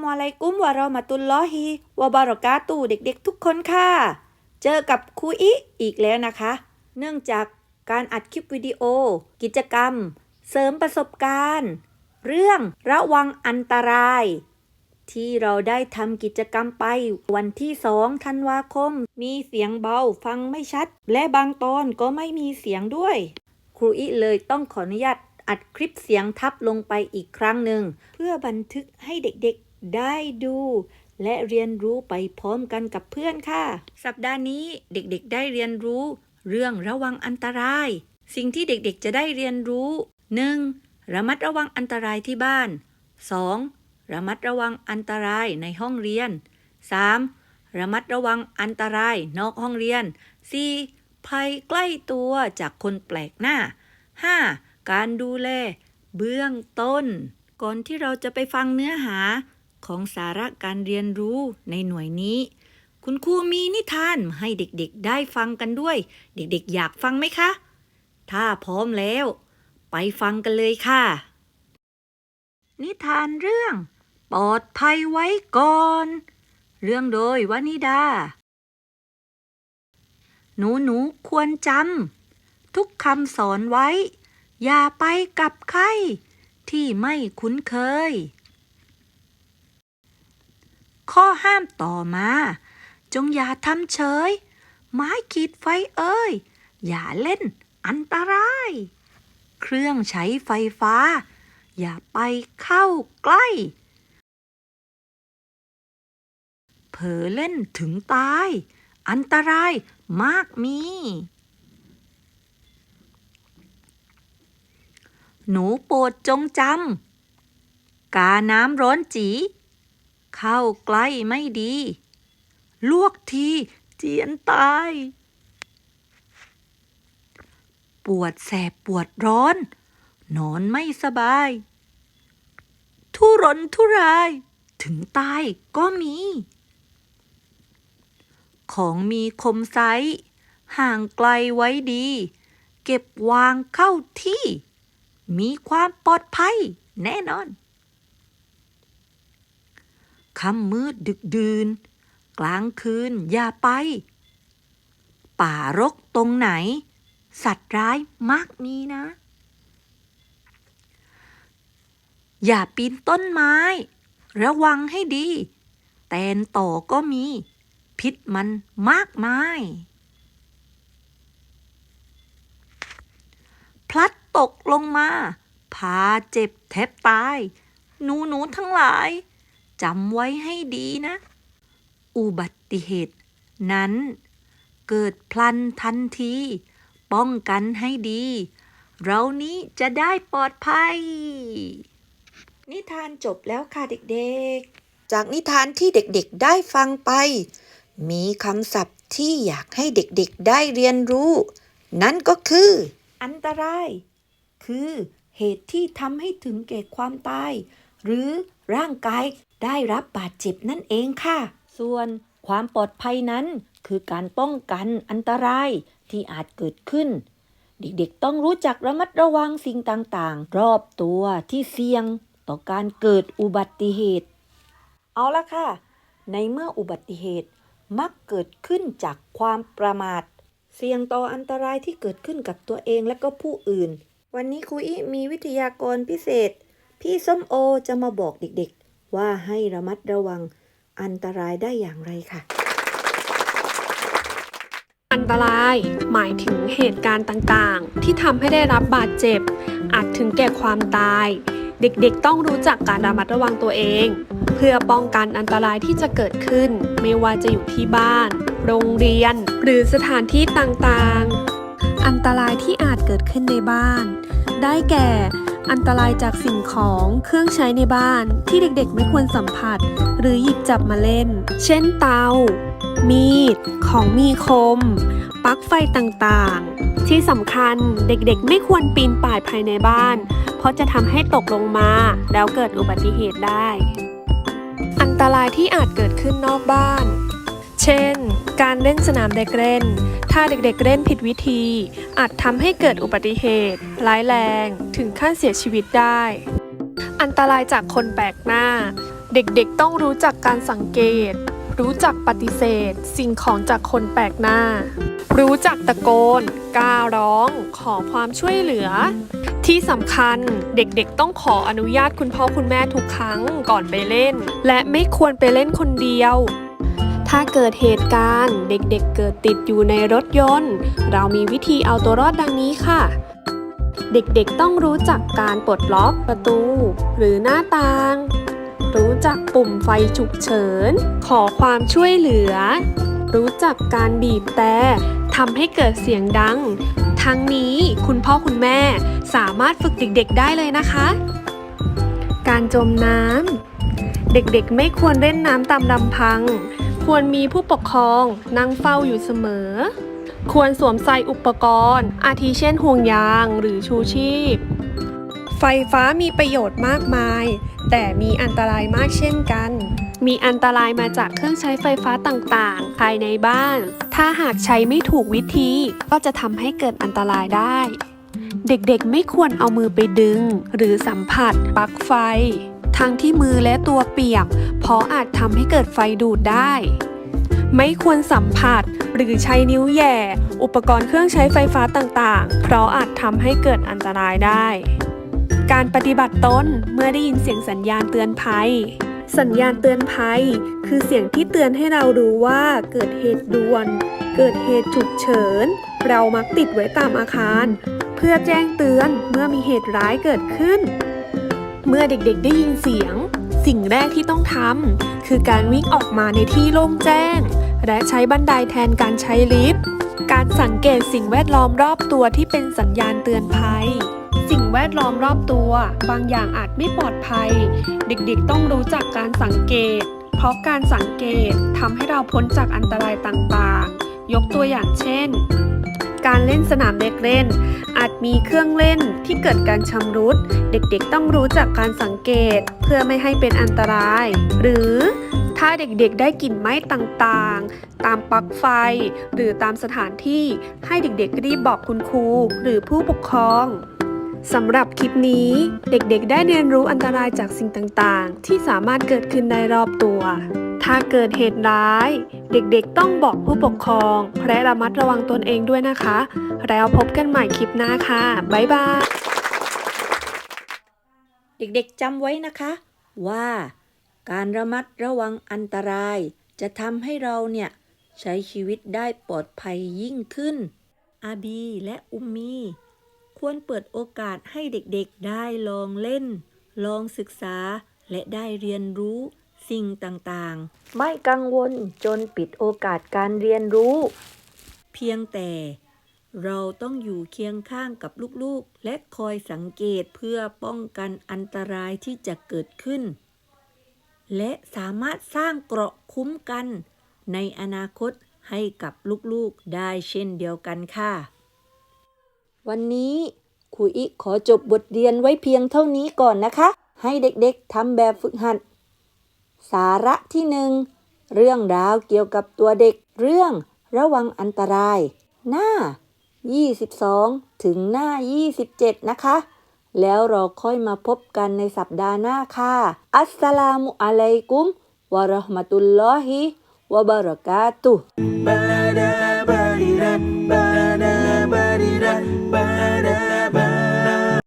มุอะลัยกุมวะเรามะตุลลอฮิวะบารอกาตูเด็กๆ ทุกคนค่ะ เจอกับครูอิอีกแล้วนะคะ เนื่องจากการอัดคลิปวิดีโอ กิจกรรม เสริมประสบการณ์ เรื่องระวังอันตราย ที่เราได้ทำกิจกรรมไปวันที่สองธันวาคม มีเสียงเบาฟังไม่ชัด และบางตอนก็ไม่มีเสียงด้วย ครูอิเลยต้องขออนุญาต อัดคลิปเสียงทับลงไปอีกครั้งหนึ่ง เพื่อบันทึกให้เด็กๆได้ดู และเรียนรู้ไปพร้อมกันกับเพื่อนค่ะ สัปดาห์นี้เด็กๆได้เรียนรู้ เรื่องระวังอันตราย สิ่งที่เด็กๆจะได้เรียนรู้ 1. ระมัดระวังอันตรายที่บ้าน 2. ระมัดระวังอันตรายในห้องเรียน 3. ระมัดระวังอันตรายนอกห้องเรียน 4. ภัยใกล้ตัวจากคนแปลกหน้า 5. การดูแล เบื้องต้น ก่อนที่เราจะไปฟังเนื้อหาของสาระการเรียนรู้ในหน่วยนี้ คุณครูมีนิทานมาให้เด็กๆได้ฟังกันด้วย เด็กๆอยากฟังไหมคะ ถ้าพร้อมแล้ว ไปฟังกันเลยค่ะ นิทานเรื่อง ปลอดภัยไว้ก่อน เรื่องโดยวานิดา หนูหนูๆควรจำทุกคำสอนไว้ อย่าไปกับใครที่ไม่คุ้นเคย ข้อห้ามต่อมา จงอย่าทำเฉย ไม้ขีดไฟเอ้ย อย่าเล่นอันตราย เครื่องใช้ไฟฟ้า อย่าไปเข้าใกล้ เผลอเล่นถึงตาย อันตรายมากมี หนูโปรดจงจำกาน้ำร้อนจีเข้าใกล้ไม่ดี ลวกทีเจียนตาย ปวดแสบปวดร้อน นอนไม่สบาย ทุรนทุราย ถึงตายก็มี ของมีคมไซห่างไกลไว้ดี เก็บวางเข้าที่ มีความปลอดภัย แน่นอนค่ำมืดดึกดื่น กลางคืนอย่าไป ป่ารกตรงไหน สัตว์ร้ายมากมีนะ อย่าปีนต้นไม้ ระวังให้ดี แตนต่อก็มี พิษมันมากมาย พลัด ตกลงมาพาเจ็บแทบตาย หนูหนูๆทั้งหลายจำไว้ให้ดีนะ อุบัติเหตุ นั้น เกิดพลันทันที ป้องกันให้ดี เรานี้จะได้ปลอดภัย นิทานจบแล้วค่ะเด็กๆ จากนิทานที่เด็กๆได้ฟังไป มีคำศัพท์ที่อยากให้เด็กๆได้เรียนรู้ นั่นก็คือ อันตราย คือ เหตุที่ทำให้ถึงแก่ความตาย หรือร่างกายได้รับบาดเจ็บนั่นเองค่ะ ส่วนความปลอดภัยนั้น คือการป้องกันอันตรายที่อาจเกิดขึ้น เด็กๆต้องรู้จักระมัดระวังสิ่งต่างๆ รอบตัวที่เสี่ยง ต่อการเกิดอุบัติเหตุ เอาละค่ะ ในเมื่ออุบัติเหตุมักเกิดขึ้นจากความประมาท เสี่ยงต่ออันตรายที่เกิดขึ้นกับตัวเองและก็ผู้อื่น วันนี้ครูอิมีวิทยากรพิเศษ พี่ส้มโอจะมาบอกเด็กๆ ว่าให้ระมัดระวังอันตรายได้อย่างไรค่ะ อันตรายหมายถึงเหตุการณ์ต่างๆ ที่ทำให้ได้รับบาดเจ็บ อาจถึงแก่ความตาย เด็กๆ ต้องรู้จักการระมัดระวังตัวเอง เพื่อป้องกันอันตรายที่จะเกิดขึ้น ไม่ว่าจะอยู่ที่บ้าน โรงเรียน หรือสถานที่ต่างๆ อันตรายที่อาจเกิดขึ้นในบ้าน ได้แก่ อันตรายจากสิ่งของเครื่องใช้ในบ้านที่เด็กๆ ไม่ควรสัมผัส หรือหยิบจับมาเล่น เช่นเตา มีด ของมีคม ปลั๊กไฟต่างๆ ที่สำคัญเด็กๆ ไม่ควรปีนป่ายภายในบ้าน เพราะจะทำให้ตกลงมาแล้วเกิดอุบัติเหตุได้ อันตรายที่อาจเกิดขึ้นนอกบ้าน เช่น การเล่นสนามเด็กเล่น ถ้าเด็กๆเล่นผิดวิธี อาจทำให้เกิดอุบัติเหตุ ร้ายแรง ถึงขั้นเสียชีวิตได้ อันตรายจากคนแปลกหน้า เด็กๆต้องรู้จักการสังเกต รู้จักปฏิเสธ สิ่งของจากคนแปลกหน้า รู้จักตะโกนกล้าร้อง ขอความช่วยเหลือ ที่สำคัญเด็กๆต้องขออนุญาตคุณพ่อคุณแม่ทุกครั้งก่อนไปเล่น และไม่ควรไปเล่นคนเดียว ถ้าเกิดเหตุการณ์เด็กๆเกิดติดอยู่ในรถยนต์ เรามีวิธีเอาตัวรอดดังนี้ค่ะ เด็กๆต้องรู้จักการปลดล็อกประตู หรือหน้าต่าง รู้จักปุ่มไฟฉุกเฉิน ขอความช่วยเหลือ รู้จักการบีบแต่ทำให้เกิดเสียงดัง ทั้งนี้คุณพ่อคุณแม่สามารถฝึกเด็กๆได้เลยนะคะ การจมน้ำเด็กๆไม่ควรเล่นน้ำตามลำพัง ควรมีผู้ปกครองนั่งเฝ้าอยู่เสมอ ควรสวมใส่อุปกรณ์ อาทิเช่นห่วงยางหรือชูชีพ ไฟฟ้ามีประโยชน์มากมาย แต่มีอันตรายมากเช่นกัน มีอันตรายมาจากเครื่องใช้ไฟฟ้าต่างๆ ภายในบ้าน ถ้าหากใช้ไม่ถูกวิธีก็จะทำให้เกิดอันตรายได้เด็กๆ ไม่ควรเอามือไปดึง หรือสัมผัสปลั๊กไฟ ทั้งที่มือและตัวเปียก เพราะอาจทำให้เกิดไฟดูดได้ ไม่ควรสัมผัสหรือใช้นิ้วแย่ อุปกรณ์เครื่องใช้ไฟฟ้าต่างๆ เพราะอาจทำให้เกิดอันตรายได้ การปฏิบัติตนเมื่อได้ยินเสียงสัญญาณเตือนภัย สัญญาณเตือนภัย คือเสียงที่เตือนให้เรารู้ว่าเกิดเหตุด่วน เกิดเหตุฉุกเฉิน เรามักติดไว้ตามอาคาร เพื่อแจ้งเตือนเมื่อมีเหตุร้ายเกิดขึ้น เมื่อเด็กๆได้ยินเสียง สิ่งแรกที่ต้องทำคือการวิ่งออกมาในที่โล่งแจ้ง และใช้บันไดแทนการใช้ลิฟต์ การสังเกตสิ่งแวดล้อมรอบตัวที่เป็นสัญญาณเตือนภัย สิ่งแวดล้อมรอบตัว บางอย่างอาจไม่ปลอดภัย เด็กๆต้องรู้จักการสังเกต เพราะการสังเกตทำให้เราพ้นจากอันตรายต่างๆ ยกตัวอย่างเช่น การเล่นสนามเด็กเล่น อาจมีเครื่องเล่นที่เกิดการชำรุด เด็กๆต้องรู้จักการสังเกตเพื่อไม่ให้เป็นอันตราย หรือถ้าเด็กๆได้กลิ่นไหม้ต่างๆ ตามปลั๊กไฟ หรือตามสถานที่ให้เด็กๆรีบบอกคุณครูหรือผู้ปกครองสำหรับคลิปนี้เด็กๆ ได้เรียนรู้อันตรายจากสิ่งต่างๆ ที่สามารถเกิดขึ้นได้รอบตัว ถ้าเกิดเหตุร้าย เด็กๆต้องบอกผู้ปกครอง และระมัดระวังตนเองด้วยนะคะ แล้วพบกันใหม่คลิปหน้าค่ะ บ๊ายบาย เด็กๆจำไว้นะคะ ว่า การระมัดระวังอันตราย จะทำให้เราเนี่ย ใช้ชีวิตได้ปลอดภัยยิ่งขึ้น อาบีและอุมมี ควรเปิดโอกาสให้เด็กๆได้ลองเล่น ลองศึกษาและได้เรียนรู้ สิ่งต่างๆ ไม่กังวลจนปิดโอกาสการเรียนรู้ เพียงแต่เราต้องอยู่เคียงข้างกับลูกๆ และคอยสังเกตเพื่อป้องกันอันตรายที่จะเกิดขึ้น และสามารถสร้างเกราะคุ้มกัน ในอนาคตให้กับลูกๆได้เช่นเดียวกันค่ะ วันนี้ครูอิขอจบบทเรียนไว้เพียงเท่านี้ก่อนนะคะ ให้เด็กๆทำแบบฝึกหัด สาระที่หนึ่งเรื่องราวเกี่ยวกับตัวเด็กเรื่องระวังอันตราย หน้า 22 ถึงหน้า 27 นะคะ แล้วเราค่อยมาพบกันในสัปดาห์หน้าค่ะ อัสสลามุอะลัยกุมวะเราะห์มะตุลลอฮิวะบะเราะกาตุฮ์